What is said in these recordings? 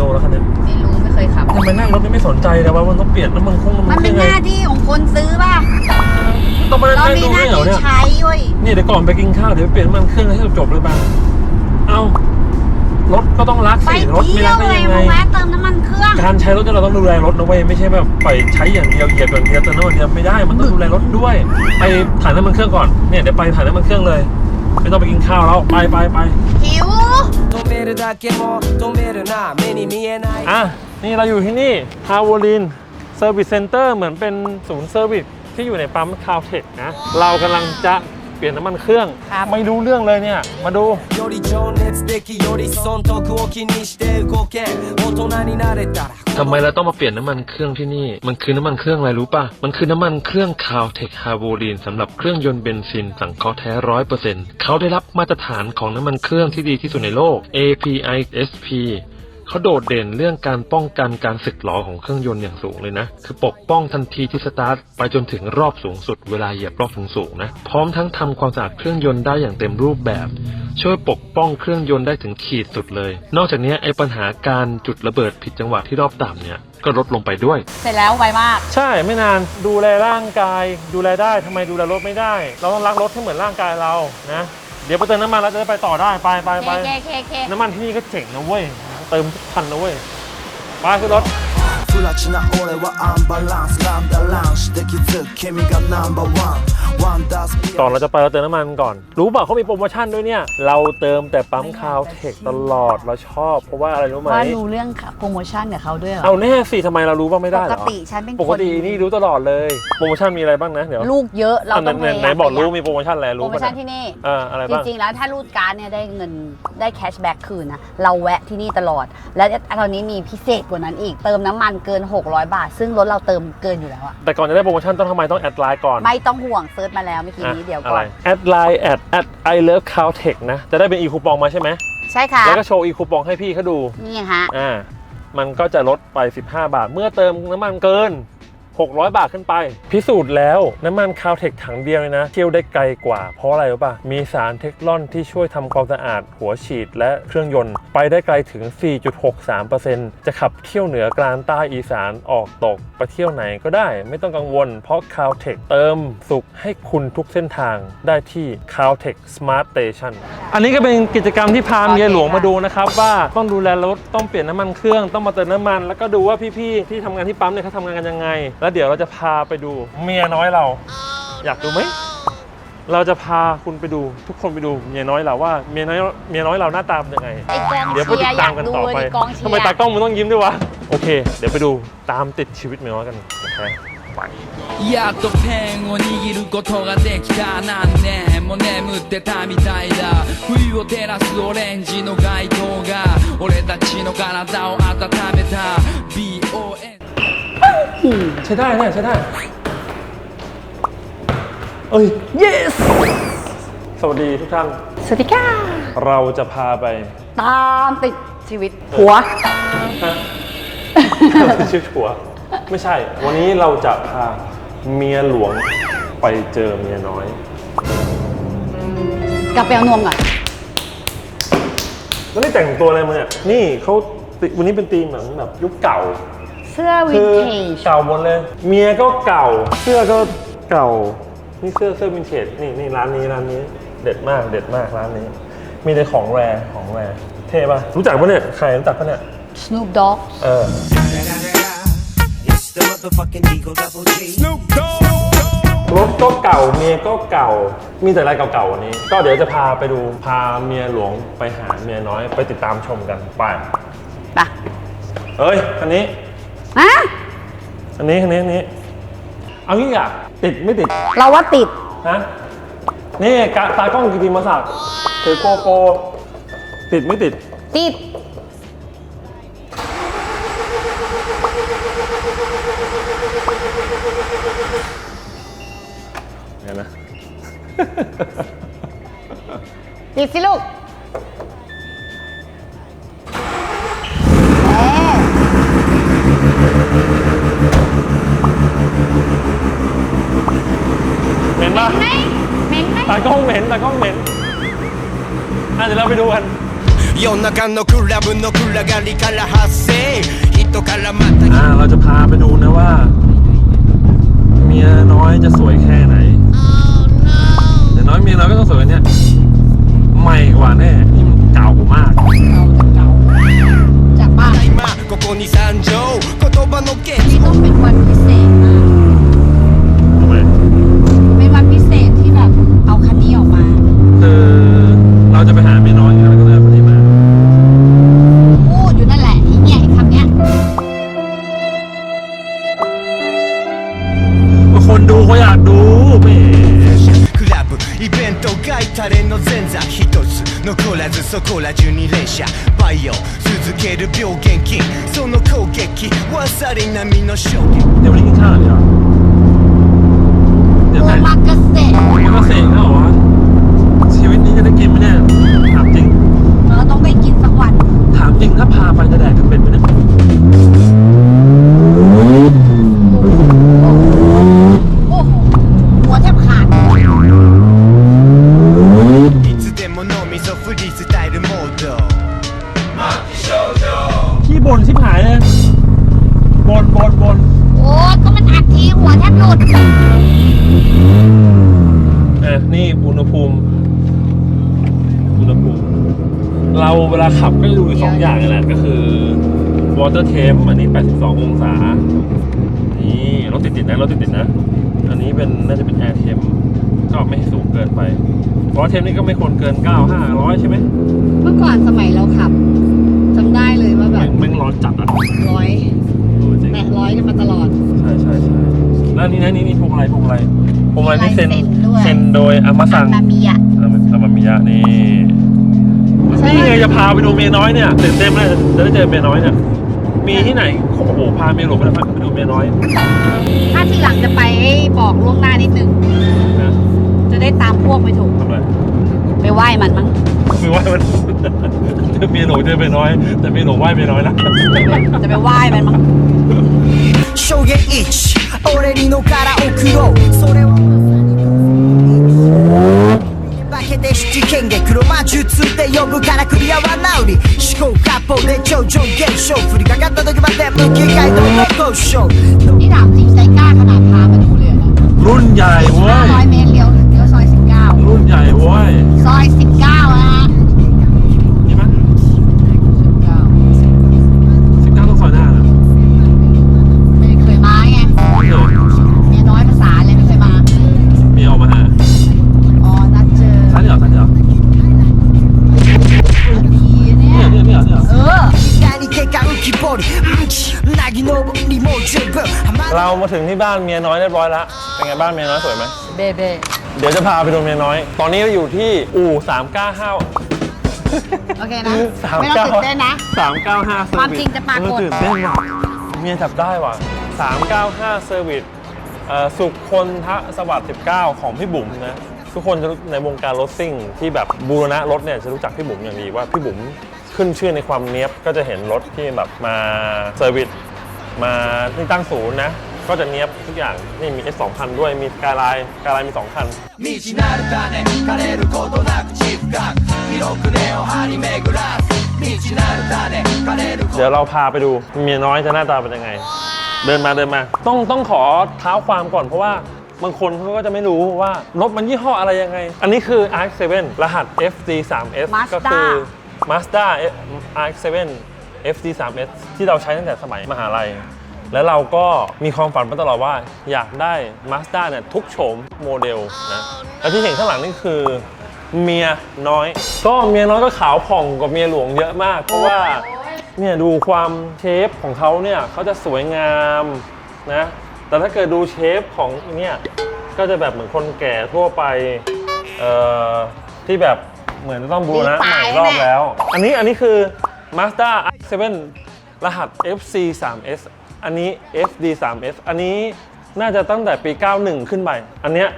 โดแล้วคันนี้ไม่รู้ไม่เคยขับ ยังไปนั่งรถนี่ไม่สนใจเลยว่ามันต้องเปลี่ยนน้ำมันคงมันเป็นหน้าที่ของคนซื้อป่ะต้องมาเรานั่งดูหน้าด้วยเหรอเนี่ยใช้เว้ยนี่เดี๋ยวก่อนไปกินข้าวเดี๋ยวไปเปลี่ยนน้ำมันเครื่องให้จบเลยบ้างเอารถก็ต้องรักไปสิรถไม่รักได้ยังไงแวะเติมน้ำมันเครื่อง การใช้รถเราต้องดูแลรถนะเว้ยไม่ใช่แบบไปใช้อย่างเดียวเหยียบอย่างเดียวเติมน้ำมันอย่างเดียวไม่ได้มันต้องดูแลรถด้วย ไปถ่ายน้ำมันเครื่องก่อนเนี่ยเดี๋ยวไปถ่ายน้ำมันเครื่องเลย ไม่ต้องไปกินข้าวแล้ว ไปไปไปหิวอะนี่เราอยู่ที่นี่ฮาวลินเซอร์วิสเซ็นเตอร์เหมือนเป็นศูนย์เซอร์วิสที่อยู่ในปั๊มคาวเทคนะ เรากำลังจะ เปลี่ยนน้ำมันเครื่อง ครับ ไม่รู้เรื่องเลยเนี่ย มาดู より情熱的より損得を気にして動け大人になれたら ทำไมเราต้องมาเปลี่ยนน้ำมันเครื่องที่นี่ มันคือน้ำมันเครื่องอะไรรู้ป่ะ มันคือน้ำมันเครื่องคาวเทคฮาโวลีนสำหรับเครื่องยนต์เบนซินสังเคราะห์แท้ร้อยเปอร์เซ็นต์เขาได้รับมาตรฐานของน้ำมันเครื่องที่ดีที่สุดในโลก API SP เขาโดดเด่นเรื่องการป้องกันการสึกหรอของเครื่องยนต์อย่างสูงเลยนะ คือปกป้องทันทีที่สตาร์ทไปจนถึงรอบสูงสุดเวลาเหยียบรอบสูงๆนะ พร้อมทั้งทำความสะอาดเครื่องยนต์ได้อย่างเต็มรูปแบบ ช่วยปกป้องเครื่องยนต์ได้ถึงขีดสุดเลย นอกจากนี้ไอ้ปัญหาการจุดระเบิดผิดจังหวะที่รอบต่ำเนี่ยก็ลดลงไปด้วย เสร็จแล้วไวมาก ใช่ไม่นานดูแลร่างกาย ดูแลได้ทำไมดูแลรถไม่ได้ เราต้องรักรถให้เหมือนร่างกายเรานะเดี๋ยวไปเติมน้ำมันแล้วจะได้ไปต่อได้ไปไปเคไปเคเคเคน้ำมันที่นี่ก็เจ๋งนะเว้ย เติมทุกพันนะเว้ยไปขึ้นรถ プラチナ俺はアンバランスランダランして気づく君がナンバーワンワンダースピ ก่อนเราจะไปเราเติมน้ำมันก่อน รู้เปล่าเขามีโปรโมชั่นด้วยเนี่ย เราเติมแต่ปั๊มคาวเทคตลอดเราชอบ เพราะว่าอะไรรู้ไหมว่ารู้เรื่องโปรโมชั่นกับเขาด้วยเหรอเอาแน่สิทำไมเรารู้บ้างไม่ได้ปเหรกอติฉันเป็นคนปกตินี่รู้ตลอดเลยโปรโมชั่นมีอะไรบ้างนะเดี๋ยวลูกเยอะเราอะไหนต้องไหนพยายามไหนบอกรู้ประหยัดมีโปรโมชั่นอะไรโปรรู้โมปะชั่นเนี่ยที่นี่เอออะไรจบ้างริงๆแล้วถ้ารูดการ์ดเนี่ยได้เงินได้แคชแบ็กคืนนะเราแวะที่นี่ตลอด และตอนนี้มีพิเศษกว่านั้นอีกเติมน้ำมันเกิน 600 บาท ซึ่งรถเราเติมเกินอยู่แล้วอะแต่ก่อนจะได้โปรโมชั่นต้องทำไมต้องแอดไลน์ก่อน ไม่ต้องห่วงเซิร์ชมาแล้วเมื่อกี้นี้เดี๋ยวก่อนแอดไลน์แอดแอดไอเลิฟคาวเทคนะ จะได้เป็นอีคูปองมาใช่ไหมใช่ค่ะ แล้วก็โชว์อีคูปองให้พี่เขาดู นี่ฮะ อ่า มันก็จะลดไป 15 บาท เมื่อเติมน้ำมันเกิน 600 บาทขึ้นไป พิสูจน์แล้วน้ำมันคาวเทคถังเดียวเลยนะเที่ยวได้ไกลกว่า เพราะอะไรรู้ป่ะ มีสารเทคลอนที่ช่วยทำความสะอาด หัวฉีดและเครื่องยนต์ ไปได้ไกลถึง 4.63%จะขับเที่ยวเหนือกลางใต้อีสานออกตกไปเที่ยวไหนก็ได้ ไม่ต้องกังวล เพราะ Caltech เติมสุขให้คุณทุกเส้นทางได้ที่ Caltech Smart Station อันนี้ก็เป็นกิจกรรมที่พาเมียหลวงมาดูนะครับ ว่าต้องดูแลรถต้องเปลี่ยนน้ำมันเครื่องต้องมาเติมน้ำมัน แล้วก็ดูว่าพี่ๆที่ทำงานที่ปั๊มเนี่ยเขาทำงานกันยังไง แลวเดี๋ยวเราจะพาไปดูเมียน้อยเรา อยากดูไหม เราจะพาคุณไปดูทุกคนไปดูเมียน้อยเราว่าเมียน้อยเมียน้อยเราหน้าตาเป็นยังไง ไอ้กอง เดี๋ยวไป เชีย ติด ร์อ ตาย าม ก กัน ดู ต่อ เลย ไป ดิกองเชียร์ ทำไมตากล้องมันต้องยิ้มด้วยวะ โอเค เดี๋ยวไปดูตามติดชีวิตเมียน้อยกันโอเคไป やっとペンを握ることができた何年も眠ってたみたいだ冬を照らすオレンジの街灯が俺たちの体を温めた BON ใช้ได้เนี่ยใช้ได้ เอ้ย yes สวัสดีทุกท่าน สวัสดีค่ะ เราจะพาไป ตามติดชีวิตผัว ชื่อชัวร์ไม่ใช่ วันนี้เราจะพาเมียหลวงไปเจอเมียน้อย กลับไปเอานวมก่อนแล้วนี่แต่งตัวอะไรมาเนี่ย นี่เขาติวันนี้เป็นธีมเหมือนแบบยุคเก่าเสื้อวิคืนอเทจเก่าหมดเลย เมียก็เก่า เสื้อก็เก่า นี่เสื้อเสื้อวินเทจนี่นี่ร้านนี้ร้านนี้ เด็ดมากเด็ดมากร้านนี้ มีแต่ของแรของแรเท่ป่ะ รู้จักปะเนี่ยใครรู้จักปะเนี่ย Snoop Dogg เออ It's the motherfucking Eagle Double G รถก็เก่าเมียก็เก่า มีแต่อะไรเก่าๆวันนี้ ก็เดี๋ยวจะพาไปดูพาเมียหลวงไปหาเมียน้อยไปติดตามชมกันไปไปเอ้ยคันนี้ ฮะอันนี้คันนี้อันนี้ เอางี้อะติดไม่ติดเราว่าติดฮะนี่กะตากล้องกิติมศักดิ์ถือโกโปรติดไม่ติด ติดเนี่ยนะติดสิลูก เหม็นปะ ไหมเหม็นไหม ตากล้องเหม็นตากล้องเหม็นอ่ะเดี๋ยวเราไปดูกัน 夜中のクラブの暗がりから発生人 後からまた อ่า เราจะพาไปดูนะว่า เมียน้อยจะสวยแค่ไหนเดี๋ยวน้อยเมียน้อยก็ต้องสวยกว่าเนี้ยใหม่กว่าแน่นี่มันเก่ามาก เราจะเก่าจากบ้าน 今ここに参上言葉のケツ นี่ต้องเป็นวันพิเศษ ษ เราจะไปหาเมียน้อยไงเราก็เลยเอาคนนี้มา พูดอยู่นั่นแหละไอ้เนี่ยไอ้คำเนี้ย คนดูเขาอยากดูแหม クラブイベント外タレの前座一つ残らずそこら中に連射バイオ続ける病原菌その攻撃ワサリ並みの衝撃 เดี๋ยววันนี้กินข้าวเหรอเดี๋ยว โอ ไหน มาก อุณหภูมิเราเวลาขับก็จะดูอยู่สองอย่างนี่แหละก็คือ water temp อันนี้ 82 องศา นี่รถติดติดๆนะรถติดติดๆนะ อันนี้เป็นน่าจะเป็น air temp ก็ไม่สูงเกินไป water temp นี่ก็ไม่ควรเกิน 9 500 ใช่ไหมเมื่อก่อนสมัยเราขับจำได้เลยว่าแบบแม่งร้อนจัดอะร้อยแตะร้อยกันมาตลอด ใช่ใช่ใช่แล้วนี่นะนี่นี่พวงอะไรพวงอะไรพวงอะไรนี่เซ็นเซ็นโดยอามาซังมามีอะ มาอามามิยะนี่ ใช่ นี่ไงจะพาไปดูเมียน้อยเนี่ยตื่นเต้นมากจะได้เจอเมียน้อยเนี่ยมีที่ไหนโอ้โหพาเมียหลวงไปไปดูเมียน้อย ถ้าทีหลังจะไปให้บอกล่วงหน้านิดนึง นะ จะได้ตามพวกไปถูก ทำอะไร ไปไหว้มันมั้ง ไม่ไหวมัน เจอเมียหลวงเจอเมียน้อย แต่เมียหลวงไหวเมียน้อยนะ จะไปไหว้มันมั้ง 衝撃1俺にのから送ろうそれは 化けて七剣下黒魔術で呼ぶからクリアは直り思考割烹で超常現象降りかかった時まで向き街道の交渉 นี่ถามจริงใจกล้าขนาดพามาดูเลยเหรอ รุ่นใหญ่เว้ย ร้อยเมตรเลี้ยวเลี้ยวซอยสิบเก้า รุ่นใหญ่เว้ย ซอยสิบเก้า ถึงที่บ้านเมียน้อยเรียบร้อยแล้วเป็นไงบ้านเมียน้อยสวยไหมเบเบ้เดี๋ยวจะพาไปดูเมียน้อย ตอนนี้เราอยู่ที่อู่395โอเคนะไม่ต้องตื่นเต้นนะ395ความจริงจะปรากฏ เออตื่นเต้นว่ะเมียจับได้ว่ะ395เซอร์วิสเอ่อสุขคนทะสวัสดิ์19 ของพี่บุ๋มนะทุกคนจะรู้ในวงการรถซิ่งที่แบบบูรณะรถเนี่ยจะรู้จักพี่บุ๋มอย่างดีว่าพี่บุ๋มขึ้นชื่อในความเนี้ยบก็จะเห็นรถที่แบบมาเซอร์วิส มาที่ตั้งศูนย์นะ ก็จะเนี้ยบทุกอย่างนี่มี S 2 0 0 0ด้วยมีกาลายกาลายมี 2 คันเดี๋ยวเราพาไปดูเมียน้อยจะหน้าตาเป็นยังไง เดินมาเดินมา ต้องต้องขอเท้าความก่อนเพราะว่าบางคนเขาก็จะไม่รู้ว่ารถมันยี่ห้ออะไรยังไง อันนี้คือ RX7 รหัส FD3S ก็คือ Mazda RX7 FD3S ที่เราใช้ตั้งแต่สมัยมหาลัย แล้วเราก็มีความฝันมาตลอดว่าอยากได้ Mazda เนี่ยทุกโฉมโมเดลนะและที่เห็นข้างหลังนี่คือเมียน้อย ก็เมียน้อยก็ขาวผ่องกว่าเมียหลวงเยอะมาก เพราะว่าเนี่ยดูความเชฟของเขาเนี่ยเขาจะสวยงามนะแต่ถ้าเกิดดูเชฟของเนี่ยก็จะแบบเหมือนคนแก่ทั่วไปเอ่อที่แบบเหมือนจะต้องบูรณะใหม่รอบแล้ว อันนี้อันนี้คือ Mazda R7 รหัส FC3S อันนี้ FD3S อันนี้น่าจะตั้งแต่ปี 91 ขึ้นไป อันเนี้ย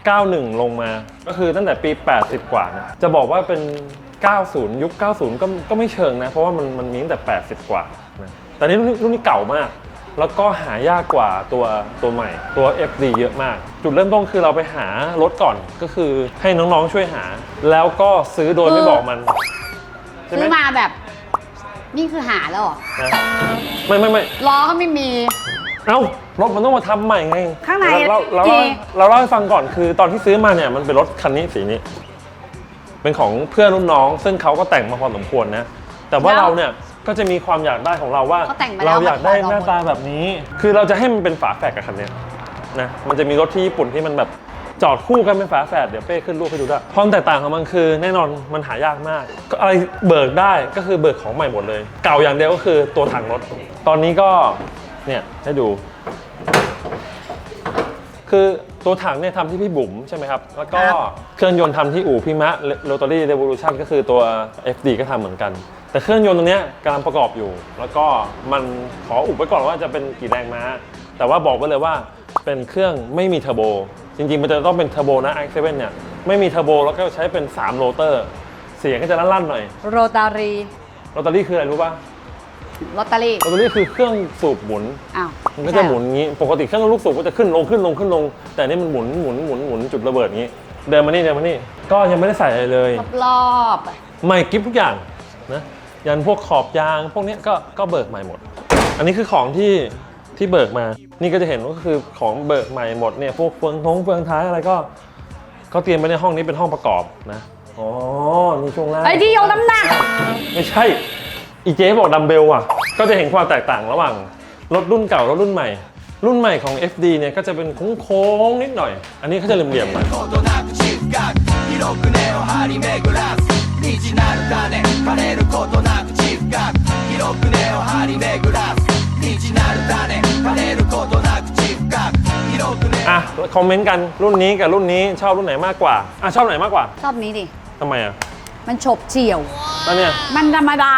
91 ลงมา ก็คือตั้งแต่ปี 80 กว่านะจะบอกว่าเป็น 90 ยุค 90 ก็ก็ไม่เชิงนะ เพราะว่ามันมันมีตั้งแต่ 80 กว่านะแต่นี่รุ่นนี้รุ่นนี้เก่ามาก แล้วก็หายากกว่าตัวตัวใหม่ ตัว FD เยอะมาก จุดเริ่มต้นคือเราไปหารถก่อน ก็คือให้น้องๆช่วยหา แล้วก็ซื้อโดยไม่บอกมัน ใช่ไหซื้อมาแบบ นี่คือหาแล้วเหรอนะไม่ไม่ไม่ล้อก็ไม่มี เอ้ารถมันต้องมาทำใหม่ไงข้างในเราเราจริเรางเราเล่าให้ฟังก่อนคือตอนที่ซื้อมาเนี่ยมันเป็นรถคันนี้สีนี้ เป็นของเพื่อนรุ่นน้อง ซึ่งเขาก็แต่งมาพอสมควรนะแต่ว่าเราเนี่ยก็จะมีความอยากได้ของเราว่า เขาแต่งมาแล้ว เราอยากได้เขาหน้าตาแบบนี้ คือเราจะให้มันเป็นฝาแฝดกับคันเนี้ยนะมันจะมีรถที่ญี่ปุ่นที่มันแบบ จอดคู่กันเป็นฝาแฝดเดี๋ยวเป้ขึ้นรูปให้ดูด้วยความแตกต่างของมันคือแน่นอนมันหายากมากก็อะไรเบิกได้ก็คือเบิกของใหม่หมดเลย เก่าอย่างเดียวก็คือตัวถังรถ ตอนนี้ก็เนี่ยให้ดู คือตัวถังเนี่ยทำที่พี่บุ๋มใช่ไหมครับ แล้วก็ครับเครื่องยนต์ทำที่อู่พี่มะโรตารี่เร v o l u t i o n ก็คือตัว FD ก็ทำเหมือนกัน แต่เครื่องยนต์ตัวเนี้ยกำลังประกอบอยู่ แล้วก็มันขออุบไว้ก่อนว่าจะเป็นกี่แรงม้า แต่ว่าบอกไว้เลยว่าเป็นเครื่องไม่มีเทอร์โบ จริงๆ มันจะต้องเป็นเทอร์โบนะ i7 เนี่ยไม่มีเทอร์โบแล้วก็ใช้เป็น3โรเตอร์ เสียงก็จะลั่นๆหน่อยโรตารีโรตารี่คืออะไรรู้ป่ะลอตเตอรี่โรตารี่คือเครื่องสูบหมุน อ้าวมันก็จะหมุนอย่างนี้ ปกติเครื่องลูกสูบก็จะขึ้นลงขึ้นลงขึ้นลง แต่นี่มันหมุนหมุนหมุนหมุนจุดระเบิดอย่างนี้ เดินมานี่เดินมานี่ ก็ยังไม่ได้ใส่อะไรเลย รอบๆใหม่กิฟทุกอย่างนะ ยันพวกขอบยางพวกเนี้ยก็ก็เบิกใหม่หมด อันนี้คือของที่ ที่เบิกมา นี่ก็จะเห็นว่าก็คือของเบิกใหม่หมดเนี่ยพวกเฟืองท้องเฟืองท้ายอะไรก็ ก็เตรียมไว้ในห้องนี้เป็นห้องประกอบนะอ๋อนี่ช่วงล่าง ไอ้ที่ยกน้ำหนัก ไม่ใช่ อีเจ๊บอกดัมเบลอ่ะ ก็จะเห็นความแตกต่างระหว่างรถรุ่นเก่ารถรุ่นใหม่ รุ่นใหม่ของ FD เนี่ยก็จะเป็นโค้งๆนิดหน่อย อันนี้เขาจะเหลี่ยมๆหน่อย ことなく中学広く根を張り巡らす อะคอมเมนต์กันรุ่นนี้กับรุ่นนี้ชอบรุ่นไหนมากกว่าอะชอบไหนมากกว่าชอบนี้ดิ ทำไมอะมันฉบเฉี่ยวมันเนี่ย มันธรรมดา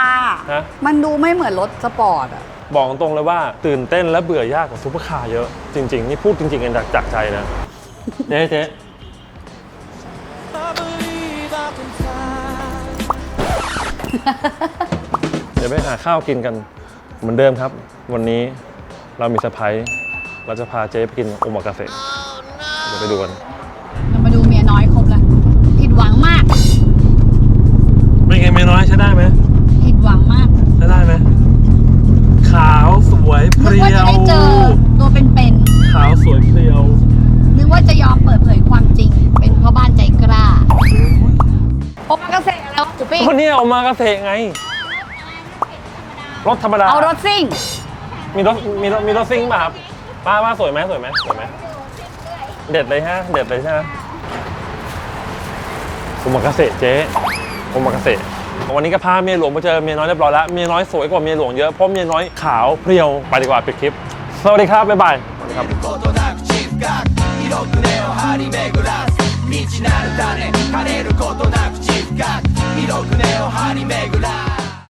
ฮะ มันดูไม่เหมือนรถสปอร์ตอะบอกตรงเลยว่าตื่นเต้นและเบื่อยากกว่าซูเปอร์คาร์เยอะ จริง ๆ นี่พูดจริงๆกันจากจากใจนะเจ๊เจ๊เดี๋ยวไปหาข้าวกินกันเหมือนเดิมครับ วันนี้เรามีเซอร์ไพรส์เราจะพาเจ๊ไปกินโอมากาเสะเดี๋ยวไปดูกันเรามาดูเมียน้อยครบแล้วผิดหวังมากไม่ไงไม่น้อยใช้ได้ไหมผิดหวังมากใช้ได้ไหมขาวสวยเพนึกรีว่ายวจะได้เจอตัวเป็นขาวสวยเพรียว ๆนึกว่าจะยอมเปิดเผยความจริง เป็นพ่อบ้านใจกล้าโอมากาเสะแล้วจุปิ้งคนนี้เอามากาเสะไง รถธรรมดา เอารถซิ่ง มีรถมีรถมีรถซิ่งป่ะครับป้าป้าสวยไหมสวยไหมสวยไหมเด็ดเลยฮะเด็ดเลยใช่ไหมโอมากาเสะเจ๊โอมากาเสะวันนี้ก็พาเมียหลวงมาเจอเมียน้อยเรียบร้อยแล้วเมียน้อยสวยกว่าเมียหลวงเยอะเพราะเมียน้อยขาวเพรียวไปดีกว่าปิดคลิป สวัสดีครับบ๊ายบายสวัสดีครับ